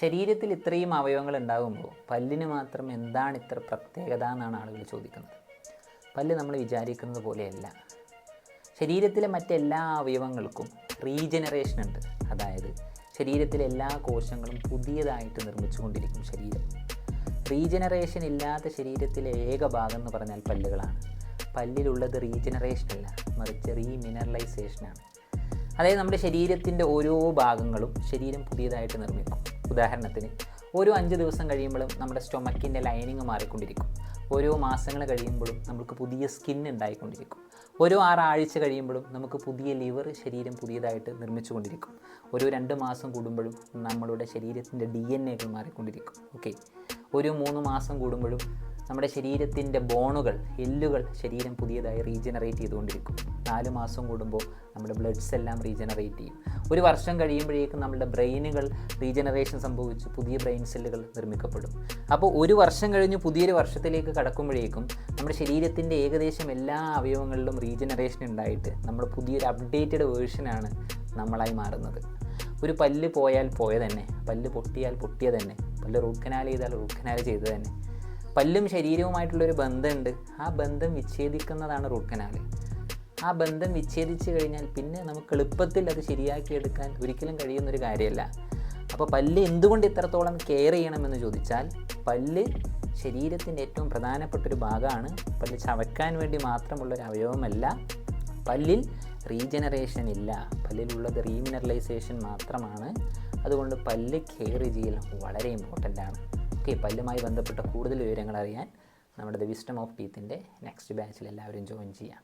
ശരീരത്തിൽ ഇത്രയും അവയവങ്ങൾ ഉണ്ടാകുമ്പോൾ പല്ലിന് മാത്രം എന്താണ് ഇത്ര പ്രത്യേകത എന്നാണ് ആളുകൾ ചോദിക്കുന്നത്. പല്ല് നമ്മൾ വിചാരിക്കുന്നത് പോലെയല്ല. ശരീരത്തിലെ മറ്റെല്ലാ അവയവങ്ങൾക്കും റീജനറേഷൻ ഉണ്ട്. അതായത് ശരീരത്തിലെ എല്ലാ കോശങ്ങളും പുതിയതായിട്ട് നിർമ്മിച്ചുകൊണ്ടിരിക്കും ശരീരം. റീജനറേഷൻ ഇല്ലാത്ത ശരീരത്തിലെ ഏക ഭാഗം എന്ന് പറഞ്ഞാൽ പല്ലുകളാണ്. പല്ലിലുള്ളത് റീജനറേഷൻ അല്ല മറിച്ച് റീമിനറലൈസേഷനാണ്. അതായത് നമ്മുടെ ശരീരത്തിന്റെ ഓരോ ഭാഗങ്ങളും ശരീരം പുതിയതായിട്ട് നിർമ്മിക്കും. ഉദാഹരണത്തിന് ഓരോ അഞ്ച് ദിവസം കഴിയുമ്പോഴും നമ്മുടെ സ്റ്റൊമക്കിന്റെ ലൈനിങ് മാറിക്കൊണ്ടിരിക്കും. ഓരോ മാസങ്ങൾ കഴിയുമ്പോഴും നമുക്ക് പുതിയ സ്കിൻ ഉണ്ടായിക്കൊണ്ടിരിക്കും. ഓരോ ആറാഴ്ച കഴിയുമ്പോഴും നമുക്ക് പുതിയ ലിവർ ശരീരം പുതിയതായിട്ട് നിർമ്മിച്ചുകൊണ്ടിരിക്കും. ഓരോ രണ്ട് മാസം കൂടുമ്പോഴും നമ്മളുടെ ശരീരത്തിന്റെ ഡി എൻ എകൾ മാറിക്കൊണ്ടിരിക്കും. ഓക്കെ? ഒരു മൂന്ന് മാസം കൂടുമ്പോഴും നമ്മുടെ ശരീരത്തിന്റെ ബോണുകൾ എല്ലുകൾ ശരീരം പുതിയതായി റീജനറേറ്റ് ചെയ്തുകൊണ്ടിരിക്കും. നാല് മാസം കൂടുമ്പോൾ നമ്മുടെ ബ്ലഡ്സ് എല്ലാം റീജനറേറ്റ് ചെയ്യും. ഒരു വർഷം കഴിയുമ്പോഴേക്കും നമ്മുടെ ബ്രെയിനുകൾ റീജനറേഷൻ സംഭവിച്ച് പുതിയ ബ്രെയിൻ സെല്ലുകൾ നിർമ്മിക്കപ്പെടും. അപ്പോൾ ഒരു വർഷം കഴിഞ്ഞ് പുതിയൊരു വർഷത്തിലേക്ക് കടക്കുമ്പോഴേക്കും നമ്മുടെ ശരീരത്തിന്റെ ഏകദേശം എല്ലാ അവയവങ്ങളിലും റീജനറേഷൻ ഉണ്ടായിട്ട് നമ്മൾ പുതിയൊരു അപ്ഡേറ്റഡ് വേർഷനാണ് നമ്മളായി മാറുന്നത്. ഒരു പല്ല് പോയാൽ പോയ തന്നെ പല്ല് പൊട്ടിയാൽ പൊട്ടിയ തന്നെ പല്ല് റൂട്ട് കനാൽ ചെയ്താൽ റൂട്ട് കനാൽ തന്നെ പല്ലും ശരീരവുമായിട്ടുള്ളൊരു ബന്ധമുണ്ട്. ആ ബന്ധം വിച്ഛേദിക്കുന്നതാണ് റൂട്ട് കനാൽ ആ ബന്ധം വിച്ഛേദിച്ച് കഴിഞ്ഞാൽ പിന്നെ നമുക്ക് എളുപ്പത്തിൽ അത് ശരിയാക്കിയെടുക്കാൻ ഒരിക്കലും കഴിയുന്നൊരു കാര്യമല്ല. അപ്പോൾ പല്ല് എന്തുകൊണ്ട് ഇത്രത്തോളം കെയർ ചെയ്യണമെന്ന് ചോദിച്ചാൽ പല്ല് ശരീരത്തിന്റെ ഏറ്റവും പ്രധാനപ്പെട്ട ഒരു ഭാഗമാണ്. പല്ല് ചവയ്ക്കാൻ വേണ്ടി മാത്രമുള്ളൊരു അവയവമല്ല. പല്ലിൽ റീജനറേഷൻ ഇല്ല. പല്ലിലുള്ളത് റീമിനറലൈസേഷൻ മാത്രമാണ്. അതുകൊണ്ട് പല്ല് കെയർ ചെയ്യൽ വളരെ ഇമ്പോർട്ടന്റ് ആണ്. ഓക്കെ പല്ലുമായി ബന്ധപ്പെട്ട കൂടുതൽ വിവരങ്ങൾ അറിയാൻ നമ്മുടെ ദ വിസ്റ്റം ഓഫ് ടീത്തിന്റെ നെക്സ്റ്റ് ബാച്ചിൽ എല്ലാവരും ജോയിൻ ചെയ്യാം.